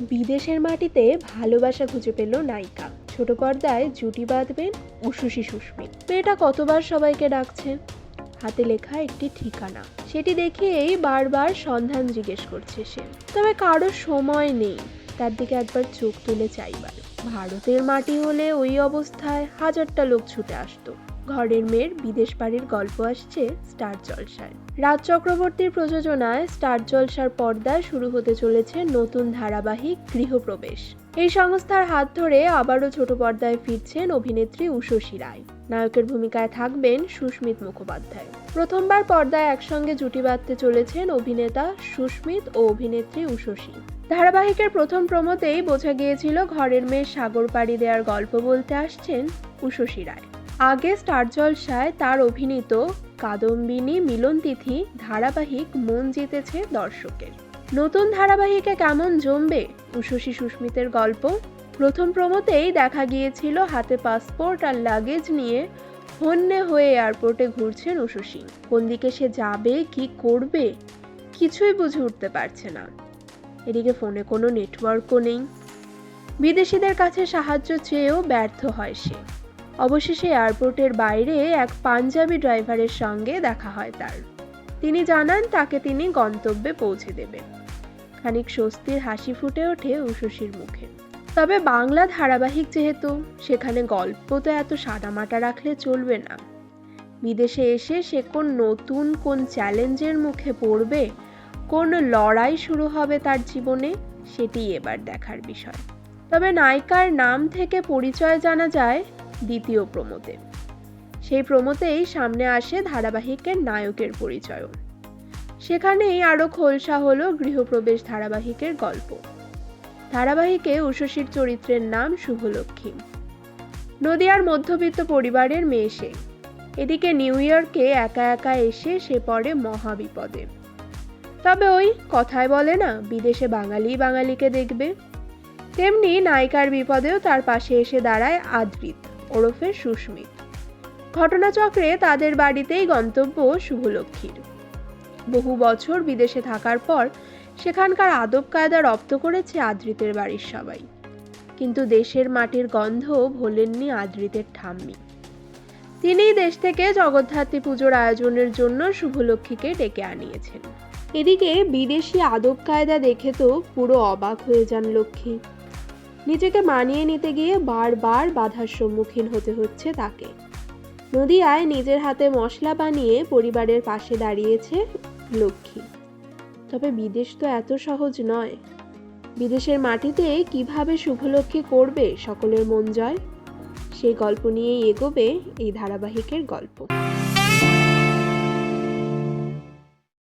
বিদেশের মাটিতে ভালোবাসা খুঁজে পেল নায়িকা। ছোট পর্দায় জুটি বাঁধবেন উশুশি সুস্মিত। মেয়েটা কতবার সবাইকে ডাকছে? হাতে লেখা একটি ঠিকানা। সেটি দেখেই বারবার সন্ধান জিজ্ঞেস করছে সে। তবে কারও সময় নেই। তার দিকে একবার চোখ তুলে চাইবার। ভারতের মাটি হলে ওই অবস্থায় হাজারটা লোক ছুটে আসতো। ঘরের মেয়ের বিদেশ বাড়ির গল্প আসছে স্টার জলসায়। রাজ চক্রবর্তীর প্রযোজনায় স্টার জলসার পর্দায় শুরু হতে চলেছে নতুন ধারাবাহিক গৃহপ্রবেশ। এই সংস্থার হাত ধরে আবারও ছোট পর্দায় ফিরছেন অভিনেত্রী উষসী রায় নায়কের ভূমিকায় থাকবেন সুস্মিত মুখোপাধ্যায়। প্রথমবার পর্দায় একসঙ্গে জুটি বাঁধতে চলেছেন অভিনেতা সুস্মিত ও অভিনেত্রী উষসী ধারাবাহিকের প্রথম প্রমোতেই বোঝা গিয়েছিল ঘরের মেয়ে সাগর পাড়ি দেওয়ার গল্প বলতে আসছেন উষসী রায় আগে স্টার জলসায় তার অভিনীত কাদম্বিনী মিলন তিথি ধারাবাহিক মন জিতেছে দর্শকের। নতুন ধারাবাহিকে কেমন জমবে? উষসী সুস্মিতের গল্প। প্রথম প্রমোতেই দেখা গিয়েছিল হাতে পাসপোর্ট আর লাগেজ নিয়ে হন্যে হয়ে এয়ারপোর্টে ঘুরছেন উষসী কোন দিকে সে যাবে, কি করবে, কিছুই বুঝে উঠতে পারছে না। এদিকে ফোনে কোনো নেটওয়ার্কও নেই। বিদেশিদের কাছে সাহায্য চেয়েও ব্যর্থ হয় সে। অবশেষে এয়ারপোর্টের বাইরে এক পাঞ্জাবি ড্রাইভারের সঙ্গে দেখা হয় তার। তিনি জানান, তাকে তিনি গন্তব্যে পৌঁছে দেবেন। খানিক স্বস্তির হাসি ফুটে ওঠে উষসীর মুখে। তবে বাংলা ধারাবাহিক যেহেতু, সেখানে গল্প তো এত সাদামাটা রাখলে চলবে না। বিদেশে এসে সে কোন নতুন, কোন চ্যালেঞ্জের মুখে পড়বে, কোন লড়াই শুরু হবে তার জীবনে, সেটি এবার দেখার বিষয়। তবে নায়িকার নাম থেকে পরিচয় জানা যায় দ্বিতীয় প্রমোতে সেই প্রমোতেই সামনে আসে ধারাবাহিকের নায়কের পরিচয় সেখানেই আরও খোলসা হলো গৃহপ্রবেশ ধারাবাহিকের গল্প। ধারাবাহিকে উষসীর চরিত্রের নাম শুভলক্ষ্মী। নদিয়ার মধ্যবিত্ত পরিবারের মেয়ে সে। এদিকে নিউ ইয়র্কে একা একা এসে সে পড়ে মহাবিপদে। তবে ওই কথায় বলে না, বিদেশে বাঙালি বাঙালিকে দেখবে। তেমনি নায়িকার বিপদেও তার পাশে এসে দাঁড়ায় আদ্রিত। ওরফে সুস্মিত। ঘটনাচক্রে তাদের বাড়িতেই গন্তব্য শুভলক্ষ্মীর। বহু বছর বিদেশে থাকার পর সেখানকার আদব কায়দা রপ্ত করেছে আদ্রিতের বাড়ির সবাই। কিন্তু দেশের মাটির গন্ধ ভোলেননি আদ্রিতের ঠাম্মি। তিনি দেশ থেকে জগদ্ধাত্রী পুজোর আয়োজনের জন্য শুভলক্ষ্মীকে ডেকে আনিয়েছেন। এদিকে বিদেশি আদব কায়দা দেখে তো পুরো অবাক হয়ে যান লক্ষ্মী। নিজেকে মানিয়ে নিতে গিয়ে বারবার বাধার সম্মুখীন হতে হচ্ছে তাকে। নদিয়ায় নিজের হাতে মশলা বানিয়ে পরিবারের পাশে দাঁড়িয়েছে লক্ষ্মী। তবে বিদেশ তো এত সহজ নয়। বিদেশের মাটিতে কীভাবে শুভলক্ষ্মী করবে সকলের মন জয়? সেই গল্প নিয়েই এগোবে এই ধারাবাহিকের গল্প।